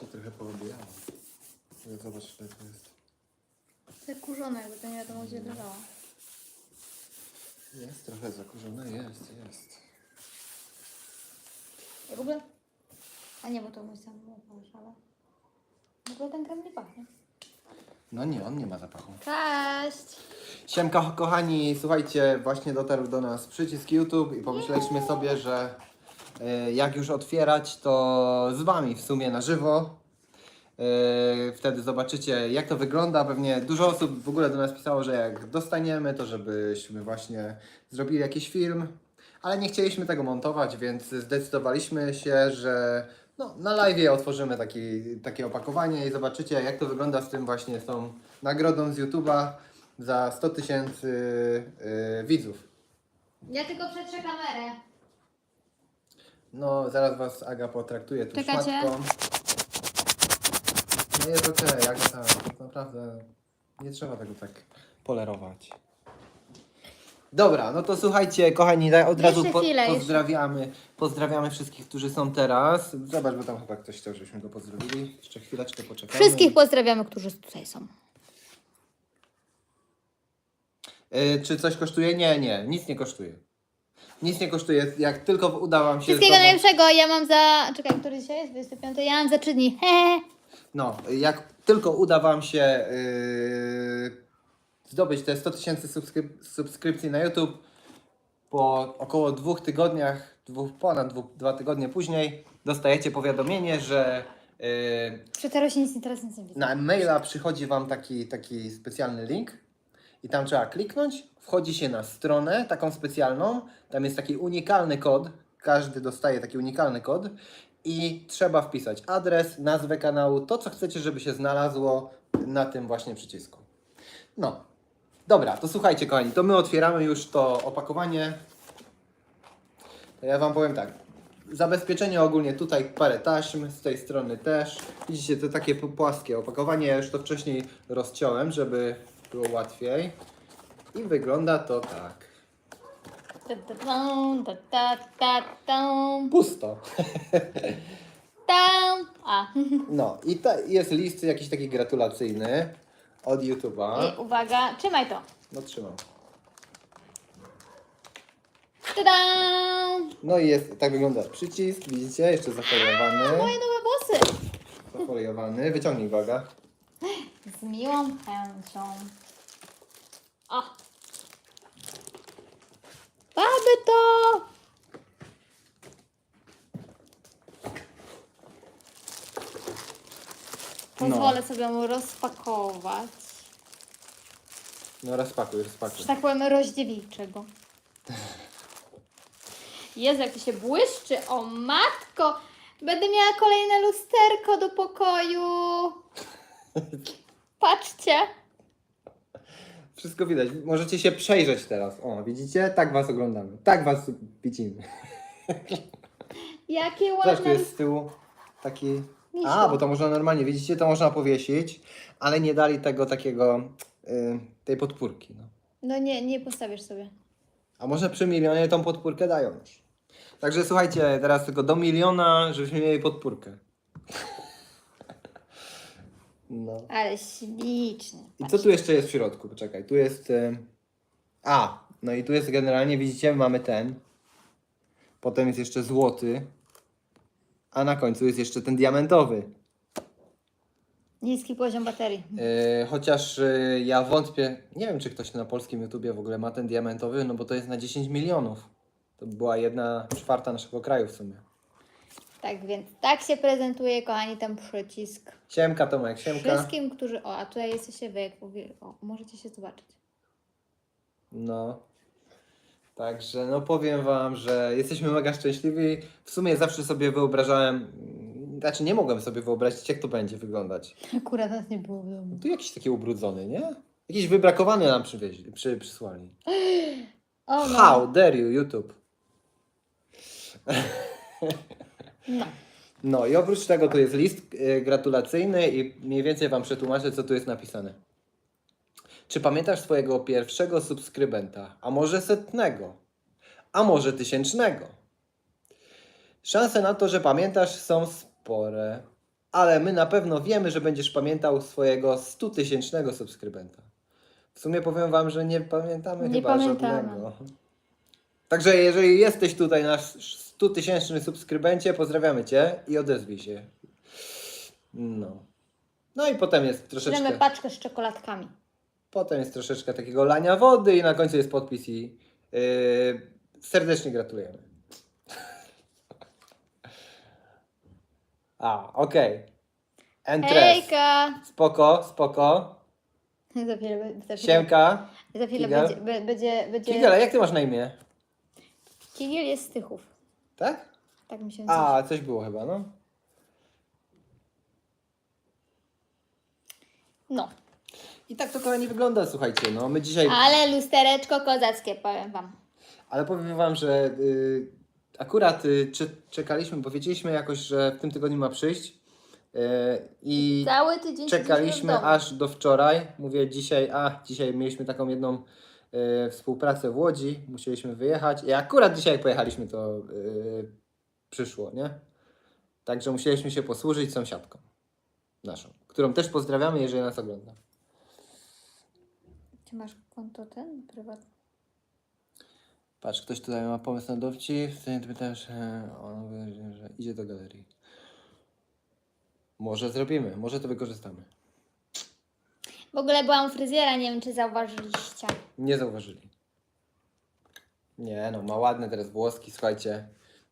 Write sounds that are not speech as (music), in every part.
Się trochę porobiłam. Ale Zobacz, ile to jest. Zakurzone, jakby to nie wiadomo gdzie leżało. Jest trochę zakurzone, jest, jest. W ogóle... A nie, bo to mój sam łoparz, ale... W ogóle ten krem nie pachnie. No nie, on nie ma zapachu. Cześć! Siemka kochani, słuchajcie, właśnie dotarł do nas przycisk YouTube i pomyśleliśmy sobie, że jak już otwierać, to z Wami w sumie na żywo. E, Wtedy zobaczycie jak to wygląda. Pewnie dużo osób w ogóle do nas pisało, że jak dostaniemy, to żebyśmy właśnie zrobili jakiś film. Ale nie chcieliśmy tego montować, więc zdecydowaliśmy się, że no, na live otworzymy taki, takie opakowanie i zobaczycie jak to wygląda z tym właśnie, z tą nagrodą z YouTube'a za 100 tysięcy yy, widzów. Ja tylko przetrzę kamerę. No, zaraz Was Aga potraktuje tu Czekacie? szmatką. No jest okej, jak tak, tak naprawdę nie trzeba tego tak polerować. Dobra, no to słuchajcie, kochani, da- od razu Jeszcze chwilę, jeszcze. pozdrawiamy, pozdrawiamy wszystkich, którzy są teraz. Zobacz, bo tam chyba ktoś chciał, żebyśmy go pozdrowili. Jeszcze chwileczkę poczekamy. Wszystkich pozdrawiamy, którzy tutaj są. Y, czy coś kosztuje? Nie, nie, nic nie kosztuje. Nic nie kosztuje, jak tylko uda Wam się... Wszystkiego zdobyć- najlepszego, ja mam za... Czekaj, który dzisiaj jest? 25? Ja mam za 3 dni. Hehe. (laughs) No, jak tylko uda Wam się yy, zdobyć te 100 tysięcy subskryp- subskrypcji na YouTube, po około dwóch tygodniach, dwóch, ponad dwóch, dwa tygodnie później, dostajecie powiadomienie, że yy, Przy teraz się nic teraz nic nie widzę. na maila przychodzi Wam taki, taki specjalny link i tam trzeba kliknąć, wchodzi się na stronę taką specjalną, tam jest taki unikalny kod, każdy dostaje taki unikalny kod i trzeba wpisać adres, nazwę kanału, to co chcecie, żeby się znalazło na tym właśnie przycisku. No, dobra, to słuchajcie kochani, to my otwieramy już to opakowanie. To ja Wam powiem tak, Zabezpieczenie ogólnie tutaj parę taśm, z tej strony też. Widzicie, to takie płaskie opakowanie. Ja już to wcześniej rozciąłem, żeby było łatwiej. I wygląda to tak. Ta, ta, ta, ta, ta, ta, ta, Pusto. ta. A, No i ta, jest list jakiś taki gratulacyjny od YouTube'a. I uwaga, trzymaj to. No trzymam. No i jest, tak wygląda przycisk, widzicie? Jeszcze zafoliowany. Moje nowe włosy. Zafoliowany. Wyciągnij uwaga. Z miłą chęcią. O! Mamy to! Pozwolę sobie mu rozpakować. No rozpakuj, rozpakuj. Że tak powiem, rozdziewiczę go. Jezu, jak to się błyszczy. O matko! Będę miała kolejne lusterko do pokoju. Patrzcie. Wszystko widać. Możecie się przejrzeć teraz. O, widzicie? Tak was oglądamy. Tak was widzimy. Jakie Zobacz, tu ładne. jest z tyłu taki... Misiu. A, bo to można normalnie, widzicie, to można powiesić, ale nie dali tego takiego, y, tej podpórki. No. No nie, nie postawisz sobie. A może przy milionie tą podpórkę dają już. Także słuchajcie, teraz tylko do miliona, żebyśmy mieli podpórkę. No. Ale ślicznie. I co tu jeszcze jest w środku? Poczekaj, tu jest... Y... A, no i tu jest generalnie, widzicie, mamy ten. Potem jest jeszcze złoty. A na końcu jest jeszcze ten diamentowy. Niski poziom baterii. Yy, chociaż yy, ja wątpię, nie wiem czy ktoś na polskim YouTubie w ogóle ma ten diamentowy, no bo to jest na 10 milionów. To by była jedna czwarta naszego kraju w sumie. Tak więc tak się prezentuje, kochani, ten przycisk. Siemka Tomek, siemka. Wszystkim, którzy. O, a tutaj jesteście wy, jak mówię. O, możecie się zobaczyć. No. Także no powiem wam, że jesteśmy mega szczęśliwi. W sumie zawsze sobie wyobrażałem, znaczy nie mogłem sobie wyobrazić jak to będzie wyglądać. Akurat nas nie było w domu. Tu jakiś taki ubrudzony, nie? Jakiś wybrakowany nam przywieźli, przy, przysłali. (gasps) O, no. How dare you YouTube? (laughs) no. No i oprócz tego tu jest list y, gratulacyjny i mniej więcej Wam przetłumaczę, co tu jest napisane. Czy pamiętasz swojego pierwszego subskrybenta, a może setnego, a może tysięcznego? Szanse na to, że pamiętasz są spore. ale my na pewno wiemy, że będziesz pamiętał swojego 100 tysięcznego subskrybenta. W sumie powiem Wam, że nie pamiętamy Nie chyba pamiętamy. żadnego. Także jeżeli jesteś tutaj nasz 100 tysięczny subskrybencie, pozdrawiamy Cię i odezwij się. No. No i potem jest troszeczkę... Bierzemy paczkę z czekoladkami. Potem jest troszeczkę takiego lania wody i na końcu jest podpis i yy, serdecznie gratulujemy. A, okej. Entres. Hejka! Spoko, spoko. Za chwilę, za chwilę, Siemka. za chwilę Kigel. będzie, będzie, będzie... Kigel, jak ty masz na imię? Kigiel jest z Tychów. Tak? Tak mi się A, coś było chyba, no. No. I tak to kochani wygląda, słuchajcie, no my dzisiaj... Ale lustereczko kozackie, powiem wam. Ale powiem wam, że y, akurat y, cze- czekaliśmy, bo wiedzieliśmy jakoś, że w tym tygodniu ma przyjść y, i Cały tydzień siedzieliśmy w czekaliśmy domu. aż do wczoraj. Mówię dzisiaj, a dzisiaj mieliśmy taką jedną współpracę w Łodzi, musieliśmy wyjechać i akurat dzisiaj jak pojechaliśmy to y, przyszło, nie? Także musieliśmy się posłużyć sąsiadką naszą, którą też pozdrawiamy, jeżeli nas ogląda. Czy masz konto ten prywatny? Patrz, ktoś tutaj ma pomysł na dowcip, ty pytam, że on że idzie do galerii. Może zrobimy, może to wykorzystamy. W ogóle byłam u fryzjera, nie wiem czy zauważyliście. Nie zauważyli. Nie no, ma ładne teraz włoski, słuchajcie.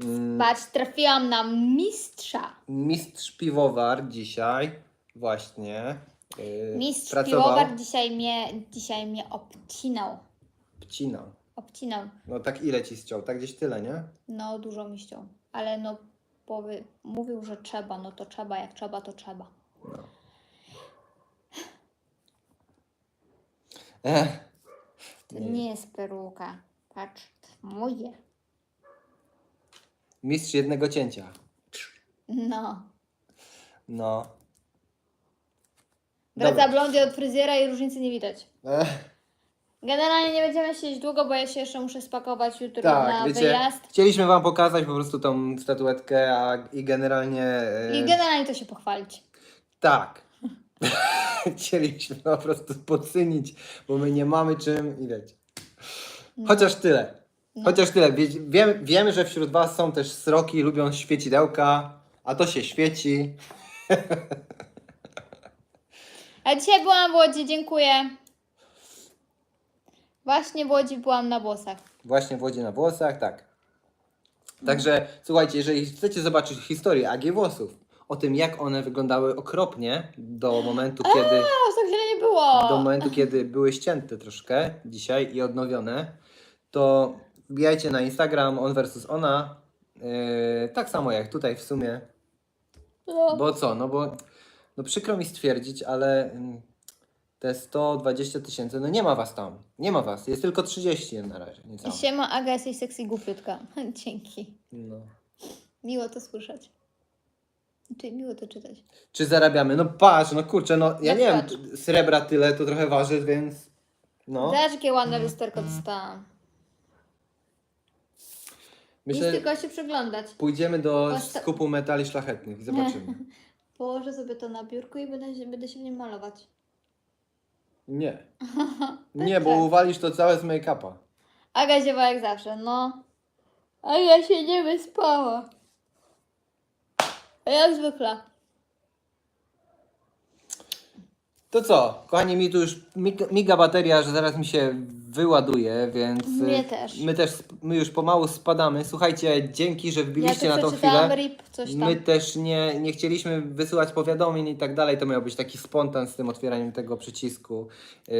Mm, Patrz, trafiłam na mistrza. mistrz piwowar dzisiaj właśnie yy, Mistrz pracował, piłowar dzisiaj mnie, dzisiaj mnie obcinał. Obcinał. No tak ile ci ściął? Tak gdzieś tyle, nie? No dużo mi ściął. Ale no powie, mówił, że trzeba, no to trzeba, jak trzeba, to trzeba. No. To Nie. jest peruka. Patrz, moje. mistrz jednego cięcia. No. No. Wraca Dobra. blondy od fryzjera i różnicy nie widać. Generalnie nie będziemy siedzieć długo, bo ja się jeszcze muszę spakować jutro Tak, na wiecie, wyjazd. chcieliśmy Wam pokazać po prostu tą statuetkę, a i generalnie... e, I generalnie to się pochwalić. Tak. (laughs) chcieliśmy po prostu podsynić, bo my nie mamy czym i wiecie. Chociaż tyle. No. Chociaż tyle. Wie, wiem, wiemy, że wśród Was są też sroki, lubią świecidełka, a to się świeci. (laughs) A dzisiaj byłam w Łodzi, dziękuję. Właśnie w Łodzi byłam na włosach. Właśnie w Łodzi na włosach, tak. Także słuchajcie, jeżeli chcecie zobaczyć historię AG włosów, o tym jak one wyglądały okropnie do (gasps) momentu, kiedy... A, tak źle nie było. do momentu, kiedy były ścięte troszkę dzisiaj i odnowione, to wbijajcie na Instagram on versus ona. Yy, tak samo jak tutaj w sumie. No. Bo co? No bo no przykro mi stwierdzić, ale mm, te 120 tysięcy, no nie ma was tam. Nie ma was. Jest tylko 30 na razie. Niecałe. Siema, Aga, jesteś sexy głupiutka. (laughs) Dzięki. No. Miło to słyszeć. Czy miło to czytać. Czy zarabiamy? No patrz, no kurczę, no ja nie wiem, srebra tyle to trochę waży, więc no. Zobacz, jakie ładne lusterko dostałam. Nic Myślę, tylko się przyglądać. pójdziemy do Posta- skupu metali szlachetnych i zobaczymy. (laughs) Położę sobie to na biurku i będę się, będę się w nim malować. Nie. (laughs) Nie, bo tak. uwalisz to całe z make-upa. Aga ziewa jak zawsze, no. A ja się nie wyspała. Jak zwykle. To co, kochani, mi tu już miga, miga bateria, że zaraz mi się wyładuje, więc Mnie y, też. My też sp- my już pomału spadamy. Słuchajcie, dzięki, że wbiliście ja na tu tą przeczytałam chwilę. RIP, coś tam. My też nie, nie chcieliśmy wysyłać powiadomień i tak dalej. To miał być taki spontan z tym otwieraniem tego przycisku. Yy,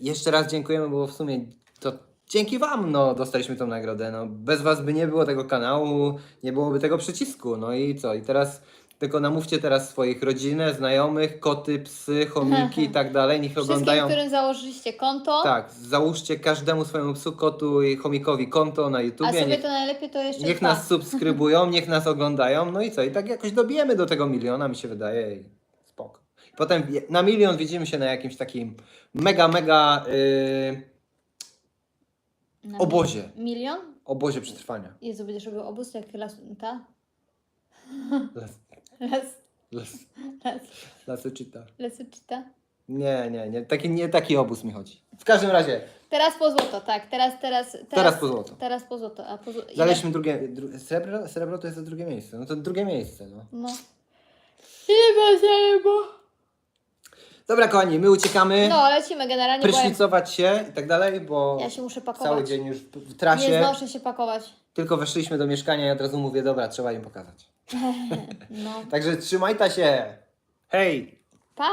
jeszcze raz dziękujemy, bo w sumie to dzięki Wam no, dostaliśmy tą nagrodę. No, bez Was by nie było tego kanału, nie byłoby tego przycisku. No i co? I teraz tylko namówcie teraz swoich rodzinę, znajomych, koty, psy, chomiki i (laughs) tak dalej. Niech Wszystkim, oglądają. którym założyliście konto. Tak, załóżcie każdemu swojemu psu, kotu i chomikowi konto na A YouTubie. sobie Niech, to najlepiej to jeszcze niech dwa. nas subskrybują, (laughs) niech nas oglądają. No i co? I tak jakoś dobijemy do tego miliona, mi się wydaje. I spoko. Potem na milion widzimy się na jakimś takim mega, mega yy, Na obozie. Milion? obozie przetrwania. Jezu, będziesz robił obóz jak las... Ta? Les- Las... Las, Las, Lasuchita. Lasuchita. Nie, nie, nie. Taki, nie taki obóz mi chodzi. W każdym razie, Teraz po złoto, tak. Teraz, teraz, teraz, Teraz po złoto. Teraz po złoto. A po ile? znaleźliśmy drugie. Dru, srebro, srebro to jest to drugie miejsce. No to drugie miejsce, no. No. Ile ma? Dobra, kochani, my uciekamy. No, lecimy generalnie, Prysznicować się i tak dalej, bo ja się muszę pakować. cały dzień już w w Nie trasie. znoszę się pakować. Tylko weszliśmy do mieszkania i od razu mówię, dobra, trzeba im pokazać. (laughs) No. Także trzymajta się. Hej! Pa!